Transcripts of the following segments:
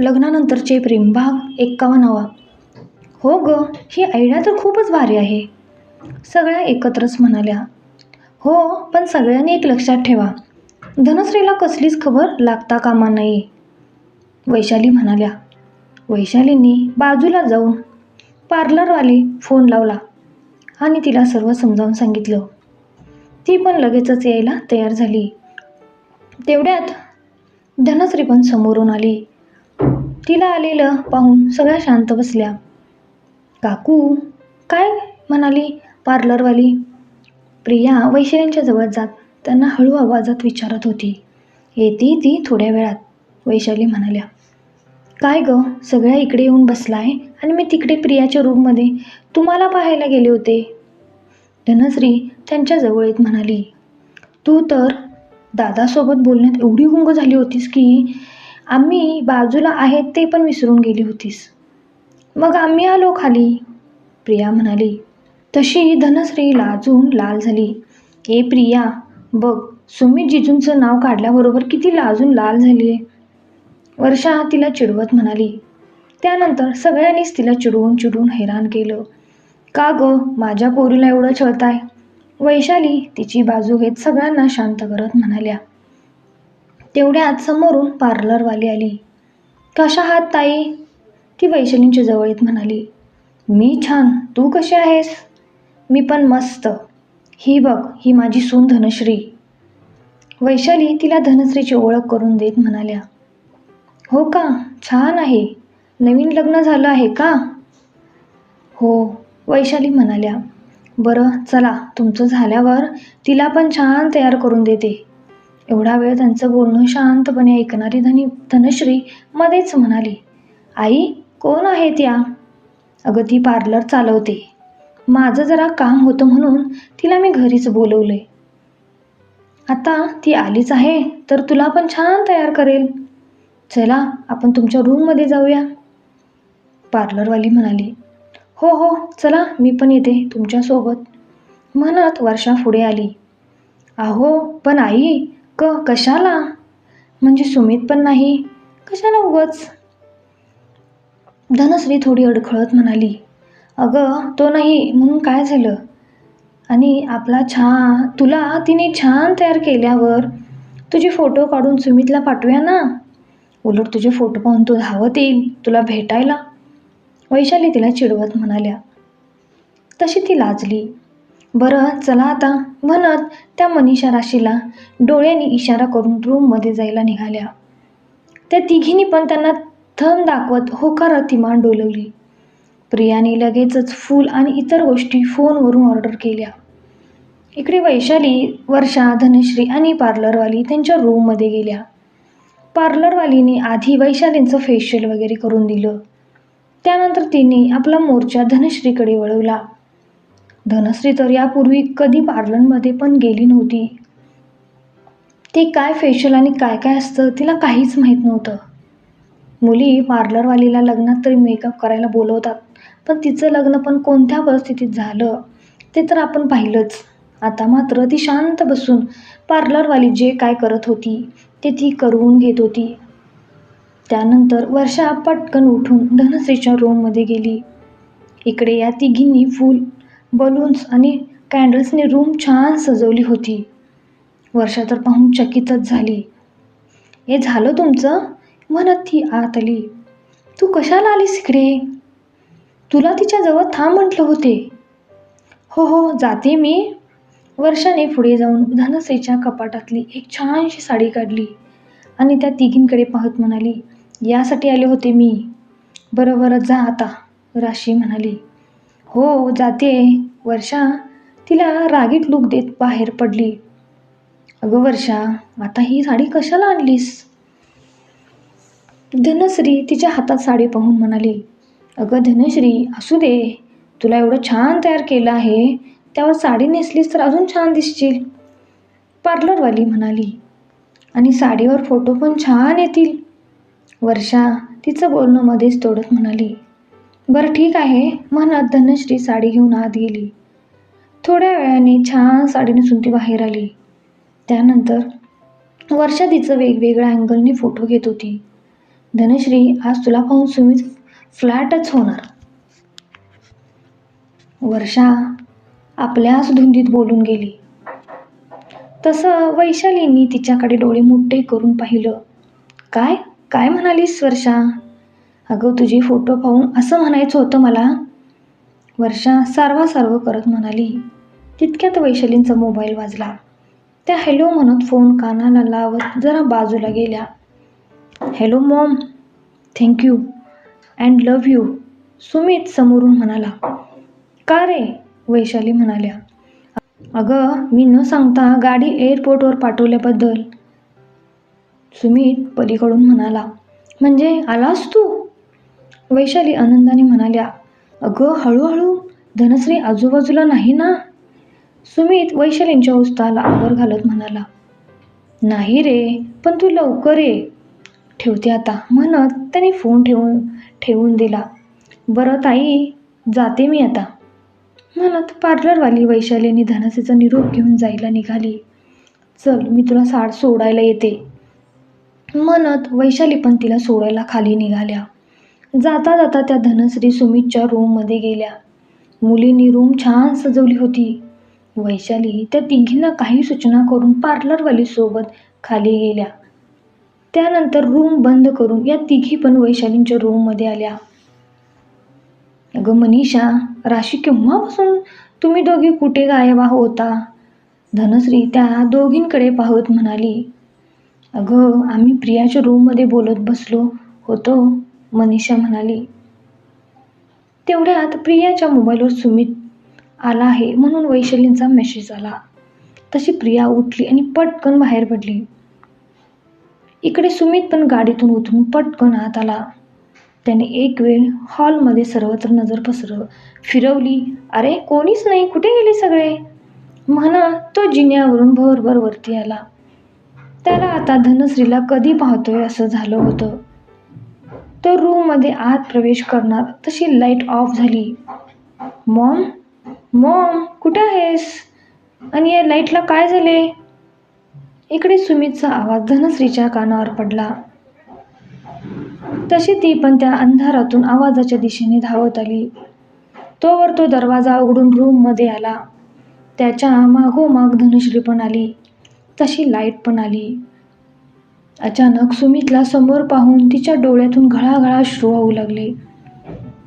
लग्नानंतरचे प्रेम भाग एक्कावन्नावा. हो ग ही आयडिया तर खूपच भारी आहे. सगळ्या एकत्रच म्हणाल्या. हो पण सगळ्यांनी एक लक्षात ठेवा. धनश्रीला कसलीच खबर लागता कामा नये. वैशाली म्हणाल्या. वैशालींनी बाजूला जाऊन पार्लरवाली फोन लावला आणि तिला सर्व समजावून सांगितलं. ती पण लगेचच यायला तयार झाली. तेवढ्यात धनश्री पण समोरून आली. तिला आलेलं पाहून सगळ्या शांत बसल्या. काकू काय? म्हणाली पार्लरवाली. प्रिया वैशालींच्या जवळ जात त्यांना हळू आवाजात विचारत होती. येते ती थोड्या वेळात वैशाली म्हणाल्या. काय ग सगळ्या इकडे येऊन बसलाय आणि मी तिकडे प्रियाच्या रूममध्ये तुम्हाला पाहायला गेले होते. धनश्री त्यांच्या जवळ येत म्हणाली. तू तर दादासोबत बोलण्यात एवढी गुंग झाली होतीस की आम्ही बाजूला आहेत ते पण विसरून गेली होतीस. मग आम्ही आलो खाली. प्रिया म्हणाली तशी धनश्री लाजून लाल झाली. ए प्रिया बघ सुमित जिजूंचं नाव काढल्याबरोबर किती लाजून लाल झाली आहे वर्षा तिला चिडवत म्हणाली त्यानंतर सगळ्यांनीच तिला चिडवून चिडवून हैराण केलं. का ग माझ्या पोरीला एवढं छळताय? वैशाली तिची बाजू घेत सगळ्यांना शांत करत म्हणाल्या तेवढ्यात समोरून पार्लरवाली आली. कशा आहात ताई? ती वैशालींच्या जवळ येत म्हणाली. मी छान. तू कशी आहेस? मी पण मस्त. ही बघ ही माझी सून धनश्री. वैशाली तिला धनश्रीची ओळख करून देत म्हणाल्या. हो का? छान आहे. नवीन लग्न झालं आहे का? हो वैशाली म्हणाल्या. बरं चला. तुमचं झाल्यावर तिला पण छान तयार करून देते. एवढा वेळ त्यांचं बोलणं शांतपणे ऐकणारी धनी धनश्री मध्येच म्हणाली आई कोण आहे त्या अगं ती पार्लर चालवते. माझं जरा काम होतं म्हणून तिला मी घरीच बोलवले आता ती आलीच आहे तर तुला पण छान तयार करेल. चला आपण तुमच्या रूममध्ये जाऊया. पार्लरवाली म्हणाली हो हो चला मी पण येते तुमच्यासोबत. म्हणत वर्षा पुढे आली. अहो पण आई क कशाला? म्हणजे सुमित पण नाही. कशाला उगच? धनश्री थोडी अडखळत म्हणाली. अगं तो नाही म्हणून काय झालं? आणि आपला छान तुला तिने छान तयार केल्यावर तुझे फोटो काढून सुमितला पाठवूया ना? उलट तुझे फोटो पाहून तो धावत येईल तुला भेटायला. वैशाली तिला चिडवत म्हणाल्या. तशी ती लाजली. बरं चला आता. म्हणत त्या मनीषा राशीला डोळ्यांनी इशारा करून रूममध्ये जायला निघाल्या. त्या तिघींनी पण त्यांना थम दाखवत होकारात तिमान डोलवली. प्रियाने लगेचच फूल आणि इतर गोष्टी फोनवरून ऑर्डर केल्या. इकडे वैशाली वर्षा धनश्री आणि पार्लरवाली त्यांच्या रूममध्ये गेल्या. पार्लरवालीने आधी वैशालींचं फेशियल वगैरे करून दिलं. त्यानंतर तिने आपला मोर्चा धनश्रीकडे वळवला. धनश्री तर यापूर्वी कधी पार्लरमध्ये पण गेली नव्हती. ते काय फेशियल आणि काय काय असतं तिला काहीच माहीत नव्हतं. मुली पार्लरवालीला लग्नात तरी मेकअप करायला बोलवतात पण तिचं लग्न पण कोणत्या परिस्थितीत झालं ते तर आपण पाहिलंच. आता मात्र ती शांत बसून पार्लरवाली जे काय करत होती ते ती करून घेत होती. त्यानंतर वर्षा पटकन उठून धनश्रीच्या रूममध्ये गेली. इकडे या तिघींनी फूल बलून्स आणि कॅन्डल्सने रूम छान सजवली होती. वर्षा तर पाहून चकितच झाली. हे झालं तुमचं? म्हणत ती आत आली तू कशाला आलीस इकडे? तुला तिच्याजवळ थांब म्हटलं होते. हो हो जाते मी. वर्षाने पुढे जाऊन धनसेच्या कपाटातली एक छानशी साडी काढली आणि त्या तिघींकडे पाहत म्हणाली यासाठी आले होते मी. बरोबर जा आता राशी म्हणाली. हो जाते. वर्षा तिला रागीट लूक देत बाहेर पडली. अगं वर्षा आता ही साडी कशाला आणलीस? धनश्री तिच्या हातात साडी पाहून म्हणाली अगं धनश्री असू दे. तुला एवढं छान तयार केलं आहे त्यावर साडी नेसलीस तर अजून छान दिसशील. पार्लरवाली म्हणाली आणि साडीवर फोटो पण छान येतील. वर्षा तिचं बोलणं मध्येच तोडत म्हणाली बरं ठीक आहे. म्हणत धनश्री साडी घेऊन आत गेली. थोड्या वेळाने छान साडी नेसून ती बाहेर आली. त्यानंतर वर्षा तिचं वेगवेगळ्या अँगलने फोटो घेत होती. धनश्री आज तुला पाहून सुमित फ्लॅटच होणार. वर्षा आपल्याच धुंदीत बोलून गेली. तसं वैशालींनी तिच्याकडे डोळे मोठे करून पाहिलं. काय? काय म्हणालीस वर्षा? अगं तुझे फोटो पाहून असं म्हणायचं होतं मला. वर्षा सारवा सर्व करत म्हणाली तितक्यात वैशालींचा मोबाईल वाजला. त्या हॅलो म्हणत फोन कानाला लावत जरा बाजूला गेल्या. Hello mom thank you and love you Sumit समोरून म्हणाला. का रे? वैशाली म्हणाल्या. अगं मी न सांगता गाडी एअरपोर्टवर पाठवल्याबद्दल. सुमित पलीकडून म्हणाला. म्हणजे आलास तू? वैशाली आनंदाने म्हणाल्या अगं हळूहळू धनश्री आजूबाजूला नाही ना? सुमित वैशालींच्या उस्ताला आवर घालत म्हणाला नाही रे पण तू लवकर ये. ठेवते आता म्हणत त्याने फोन ठेवून ठेवून दिला. बरं ताई जाते मी आता. म्हणत पार्लरवाली वैशालीने धनश्रीचा निरोप घेऊन जायला निघाली. चल मी तुला साड सोडायला येते. म्हणत वैशाली पण तिला सोडायला खाली निघाल्या. जाता जाता त्या धनश्री सुमितच्या रूममध्ये गेल्या. मुलींनी रूम छान सजवली होती. वैशाली त्या तिघींना काही सूचना करून पार्लरवालीसोबत खाली गेल्या. त्यानंतर रूम बंद करून या तिघी पण वैशालींच्या रूममध्ये आल्या. अगं मनीषा राशी केव्हापासून तुम्ही दोघी कुठे गायब होता? धनश्री त्या दोघींकडे पाहत म्हणाली अगं आम्ही प्रियाच्या रूममध्ये बोलत बसलो होतो. मनीषा म्हणाली तेवढ्यात प्रियाच्या मोबाईलवर सुमित आला आहे म्हणून वैशालींचा मेसेज आला. तशी प्रिया उठली आणि पटकन बाहेर पडली. इकडे सुमित पण गाडीतून उतरून पटकन आत आला. त्याने एक वेळ हॉलमध्ये सर्वत्र नजर पसर फिरवली. अरे कोणीच नाही. कुठे गेले सगळे? म्हणा तो जिन्यावरून भरभर वरती आला. त्याला आता धनश्रीला कधी पाहतोय असं झालं होतं. तो रूममध्ये आत प्रवेश करणार. तशी लाइट ऑफ झाली. मॉम मॉम कुठे आहेस? आणि या लाईटला काय झाले? इकडे सुमितचा आवाज धनश्रीच्या कानावर पडला. तशी ती पण त्या अंधारातून आवाजाच्या दिशेने धावत आली. तोवर तो दरवाजा उघडून रूममध्ये आला. त्याच्या मागोमाग धनुश्री पण आली. तशी लाइट पण आली. अचानक सुमितला समोर पाहून तिच्या डोळ्यातून घळाघळा अश्रू वाहू लागले.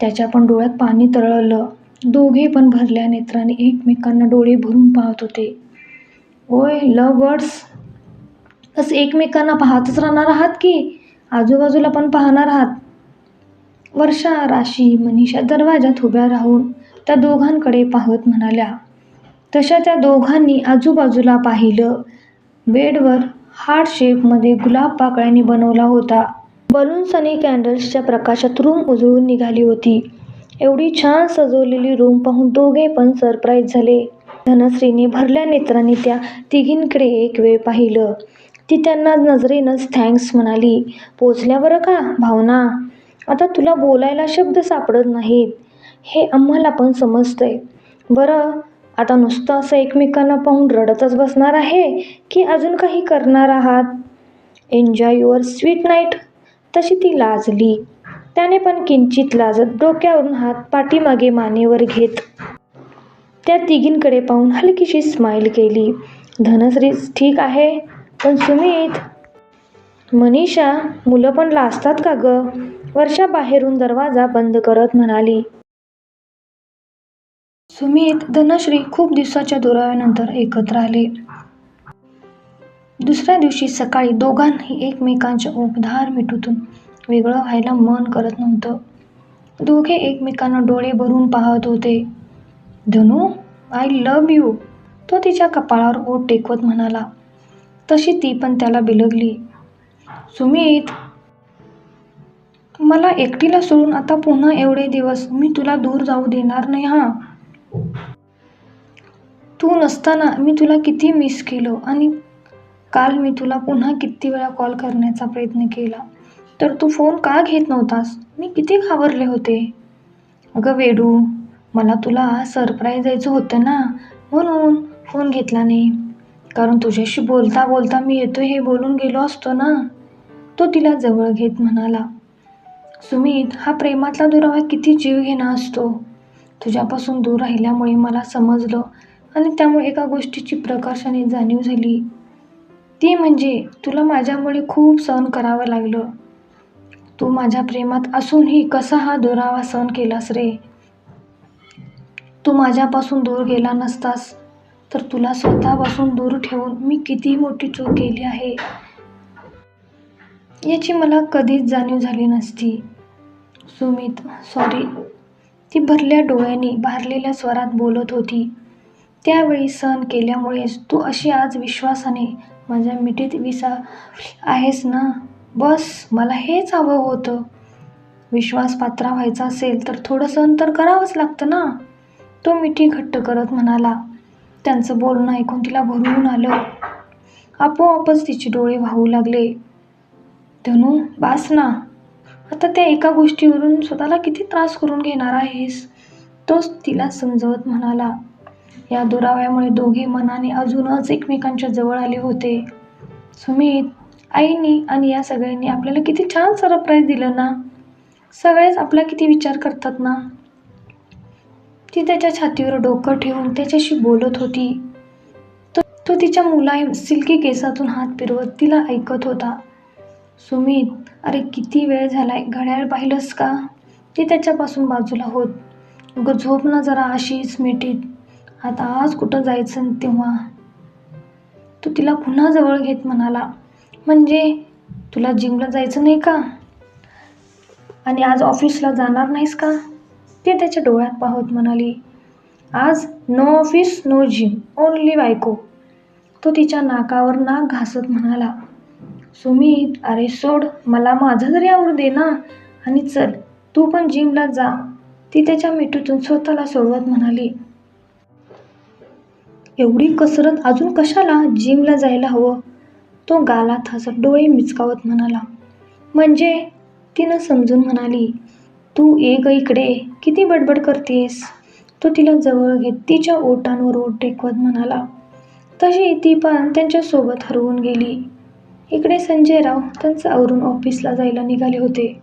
त्याच्या पण डोळ्यात पाणी तरळलं. दोघे पण भरल्या नेत्राने एकमेकांना डोळे भरून पाहत होते. ओय लव बर्ड्स बस एकमेकांना पाहतच राहणार आहात की? आजूबाजूला पण पाहणार आहात? वर्षा राशी मनीषा दरवाजात उभ्या राहून त्या दोघांकडे पाहत म्हणाल्या. तशा त्या दोघांनी आजूबाजूला पाहिलं. बेडवर हार्ट शेपमध्ये गुलाब पाकळ्यांनी बनवला होता. बलून्स आणि कॅन्डल्सच्या प्रकाशात रूम उजळून निघाली होती. एवढी छान सजवलेली रूम पाहून दोघे पण सरप्राईज झाले. धनश्रीने भरल्या नेत्रांनी त्या तिघींकडे एक वेळ पाहिलं. ती त्यांना नजरेनंच थँक्स म्हणाली. पोचल्या बरं का भावना? आता तुला बोलायला शब्द सापडत नाहीत. हे आम्हाला पण समजतंय. बरं आता नुसतं असं एकमेकांना पाहून रडतच बसणार आहे की अजून काही करणार आहात? एन्जॉय युअर स्वीट नाईट तशी ती लाजली. त्याने पण किंचित लाजत डोक्यावरून हात पाठीमागे मानेवर घेत. त्या तिघींकडे पाहून हलकीशी स्माईल केली. धनश्री ठीक आहे. पण सुमित मनीषा मुलं पण लाजतात का ग? वर्षा बाहेरून दरवाजा बंद करत म्हणाली. सुमित धनश्री खूप दिवसाच्या दुराव्यानंतर एकत्र आले. दुसऱ्या दिवशी सकाळी दोघांनी एकमेकांच्या उपधार मिठूतून वेगळं व्हायला मन करत नव्हतं. दोघे एकमेकांना डोळे भरून पाहत होते. धनू आय लव यू तो तिच्या कपाळावर ओठ टेकवत म्हणाला. तशी ती पण त्याला बिलगली. सुमित मला एकटीला सोडून आता पुन्हा एवढे दिवस मी तुला दूर जाऊ देणार नाही हां? तू नसताना मी तुला किती मिस केलं आणि काल मी तुला पुन्हा किती वेळा कॉल करण्याचा प्रयत्न केला. तर तू फोन का घेत नव्हतास? मी किती घाबरले होते. अगं वेडू मला तुला सरप्राईज द्यायचं होतं ना म्हणून फोन घेतला नाही. कारण तुझ्याशी बोलता बोलता मी येतो हे बोलून गेलो असतो ना. तो तिला जवळ घेत म्हणाला सुमित हा प्रेमातला दुरावा किती जीव घेणा असतो. तुझ्यापासून दूर राहिल्यामुळे मला समजलं आणि त्यामुळे एका गोष्टीची प्रकर्षाने जाणीव झाली. ती म्हणजे तुला माझ्यामुळे खूप सहन करावं लागलं. तू माझ्या प्रेमात असूनही कसा हा दुरावा सहन केलास रे? तू माझ्यापासून दूर गेला नसतास तर तुला स्वतःपासून दूर ठेवून मी किती मोठी चूक केली आहे? याची मला कधीच जाणीव झाली नसती. सुमित सॉरी ती भरल्या डोळ्यांनी भारलेल्या स्वरात बोलत होती. त्यावेळी सहन केल्यामुळेच तू अशी आज विश्वासाने माझ्या मिठीत विसा आहेस ना? बस मला हेच हवं होतं. विश्वासपात्र व्हायचा असेल तर थोडं सहन तर करावंच लागतं ना? तो मिठी घट्ट करत म्हणाला. त्यांचं बोलणं ऐकून तिला भरून आलं. आपोआपच तिचे डोळे वाहू लागले. धनू बास ना. आता त्या एका गोष्टीवरून स्वतःला किती त्रास करून घेणार आहेस? तोच तिला समजवत म्हणाला. या दुराव्यामुळे दोघे मनाने अजूनच एकमेकांच्या जवळ आले होते. सुमित आईनी आणि या सगळ्यांनी आपल्याला किती छान सरप्राईज दिलं ना? सगळेच आपला किती विचार करतात ना? ती त्याच्या छातीवर डोकं ठेवून त्याच्याशी बोलत होती. तो तो तिच्या मुलायम सिल्की केसातून हात फिरवत तिला ऐकत होता. सुमित अरे किती वेळ झालाय घड्याळ पाहिलंस का? ती त्याच्यापासून बाजूला होत. ग झोप ना जरा अशीच मिठीत. आता आज कुठं जायचं तेव्हा? तो तिला पुन्हा जवळ घेत म्हणाला. म्हणजे तुला जिमला जायचं नाही का? आणि आज ऑफिसला जाणार नाहीस का? ते त्याच्या डोळ्यात पाहत म्हणाली. आज no office no gym only बायको. तो तिच्या नाकावर नाक घासत म्हणाला. सुमित अरे सोड मला माझं जरी आवडू दे ना. आणि चल तू पण जिमला जा. ती त्याच्या मिठूतून स्वतःला सोडवत म्हणाली. एवढी कसरत अजून कशाला जिमला जायला हवं? तो गालात हसत डोळे मिचकावत म्हणाला. म्हणजे? तिनं समजून म्हणाली. तू ये ग इकडे किती बडबड करतेस? तो तिला जवळ घेत तिच्या ओटांवर ओट टेकवत म्हणाला. तशी ती पण त्यांच्यासोबत हरवून गेली. इकडे संजयराव त्यांचं आवरून ऑफिसला जायला निघाले होते.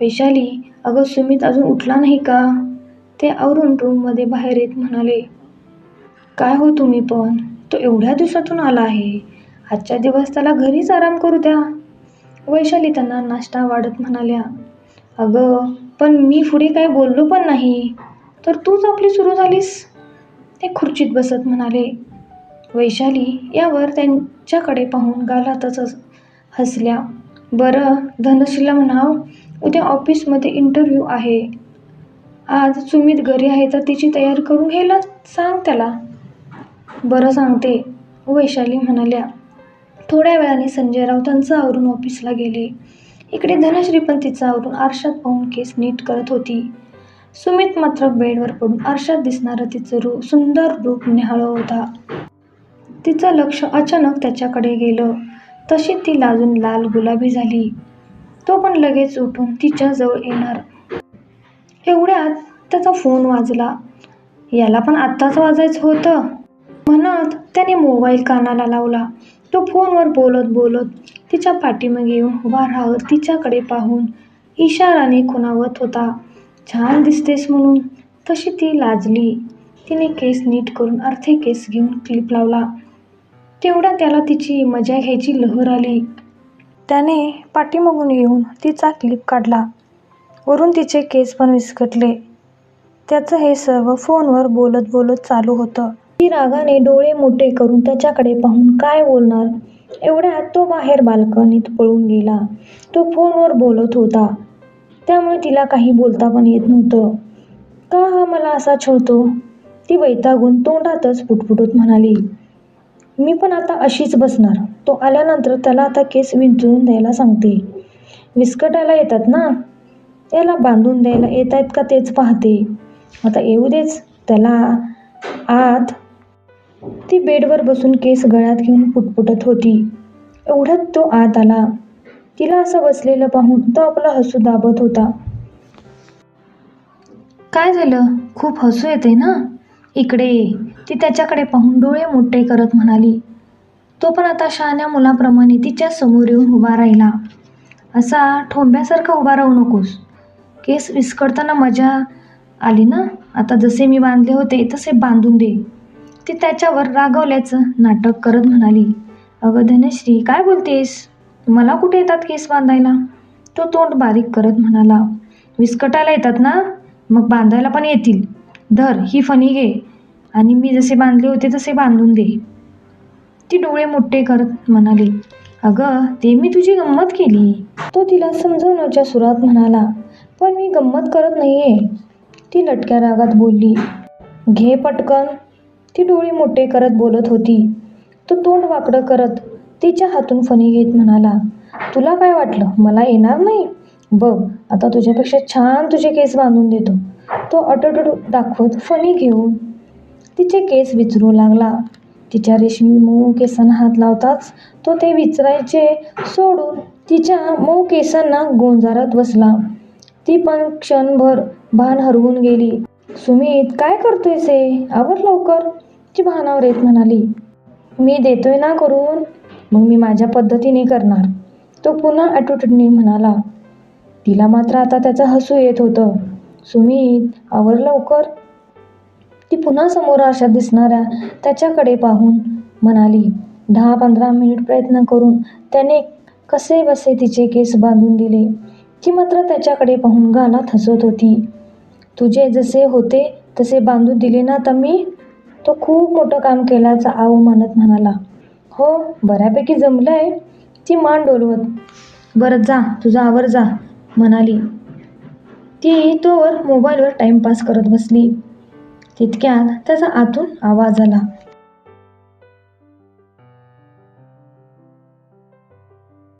वैशाली अगं सुमित अजून उठला नाही का? ते आवरून रूममध्ये बाहेर येत म्हणाले. काय हो तुम्ही पण? तो एवढ्या दिवसातून आला आहे. आजच्या दिवस त्याला घरीच आराम करू द्या. वैशाली त्यांना नाश्ता वाढत म्हणाल्या. अगं पण मी पुढे काय बोललो पण नाही. तर तूच आपली सुरू झालीस? ते खुर्चीत बसत म्हणाले. वैशाली यावर त्यां आजच्याकडे पाहून गालातच हसल्या. बरं धनश्रीला म्हणाव उद्या ऑफिसमध्ये इंटरव्ह्यू आहे. आज सुमित घरी आहे तर तिची तयारी करून घ्यायला सांग त्याला. बरं सांगते वैशाली म्हणाल्या. थोड्या वेळाने संजय त्यांचं आवरून ऑफिसला गेले. इकडे धनश्री पण तिचं आवरून आरशात पाहून केस नीट करत होती. सुमित मात्र बेडवर पडून आरशात दिसणारं तिचं रूप सुंदर रूप निहाळत होता. तिचं लक्ष अचानक त्याच्याकडे गेलं. तशी ती लाजून लाल गुलाबी झाली. तो पण लगेच उठून तिच्याजवळ येणार. एवढ्यात त्याचा फोन वाजला. याला पण आत्ताच वाजायचं होतं. म्हणत त्याने मोबाईल कानाला लावला. तो फोनवर बोलत बोलत तिच्या पाठीमागे येऊन उभा राहत तिच्याकडे पाहून इशाराने खुणावत होता. छान दिसतेस म्हणून. तशी ती लाजली. तिने केस नीट करून अर्धे केस घेऊन क्लिप लावला. तेवढा त्याला तिची मजा घ्यायची लहर आली. त्याने पाठीमागून येऊन तिचा क्लिप काढला. वरून तिचे केस पण विस्कटले. त्याचं हे सर्व फोनवर बोलत बोलत चालू होतं. ती रागाने डोळे मोठे करून त्याच्याकडे पाहून काय बोलणार? एवढ्यात तो बाहेर बाल्कनीत पळून गेला. तो फोनवर बोलत होता. त्यामुळे तिला काही बोलता पण येत नव्हतं. का हा मला असा छळतो? ती वैतागून तोंडातच पुटपुटत म्हणाली. मी पण आता अशीच बसणार. तो आल्यानंतर त्याला आता केस विंचळून द्यायला सांगते. विस्कटायला येतात ना? त्याला बांधून द्यायला येत आहेत का तेच पाहते. आता येऊ देच. त्याला आत ती बेडवर बसून केस गळ्यात घेऊन पुटपुटत होती. एवढ्यात तो आत आला. तिला असं बसलेलं पाहून तो आपला हसू दाबत होता. काय झालं? खूप हसू येते ना? इकडे ये. ती त्याच्याकडे पाहून डोळे मोठे करत म्हणाली तो पण आता शहाण्या मुलाप्रमाणे तिच्या समोर येऊन उभा राहिला. असा ठोंब्यासारखा उभा राहू नकोस. केस विस्कटताना मजा आली ना? आता जसे मी बांधले होते तसे बांधून दे. ती त्याच्यावर रागवल्याचं नाटक करत म्हणाली अगं धनश्री काय बोलतेस? मला कुठे येतात केस बांधायला? तो तोंड बारीक करत म्हणाला विस्कटायला येतात ना? मग बांधायला पण येतील. धर ही फणी घे. आणि मी जसे बांधले होते तसे बांधून दे. ती डोळे मोठे करत म्हणाली अगं ते मी तुझी गंमत केली. तो तिला समजवण्याच्या सुरात म्हणाला पण मी गंमत करत नाहीये. ती लटक्या रागात बोलली घे पटकन. ती डोळे मोठे करत बोलत होती. तो तोंड वाकडं करत तिच्या हातून फणी घेत म्हणाला तुला काय वाटलं? मला येणार नाही? बघ आता तुझ्यापेक्षा छान तुझे केस बांधून देतो. तो अटट दाखवत फणी घेऊन तिचे केस विचरू लागला. तिच्या रेशमी मऊ केसांना हात लावताच तो ते विचरायचे सोडून तिच्या मऊ केसांना गोंजारत बसला. ती पण क्षणभर भान हरवून गेली. सुमित काय करतोयस हे? आवर लवकर ती भानावर येत म्हणाली. मी देतोय ना करून मग मी माझ्या पद्धतीने करणार तो पुन्हा ॲटिट्यूडने म्हणाला. तिला मात्र आता त्याचं हसू येत होतं. सुमित आवर लवकर. ती पुन्हा समोर आरशात दिसणाऱ्या त्याच्याकडे पाहून म्हणाली दहा पंधरा मिनिट प्रयत्न करून त्याने कसे बसे तिचे केस बांधून दिले. ती मात्र त्याच्याकडे पाहून गालात हसत होती. तुझे जसे होते तसे बांधून दिले ना तर मी तो खूप मोठं काम केल्याचा आव मानत म्हणाला हो बऱ्यापैकी जमलं आहे ती मान डोलवत. बरं जा तुझा आवर जा म्हणाली. ती तोवर मोबाईलवर टाईमपास करत बसली. तितक्यात त्याचा आतून आवाज आला.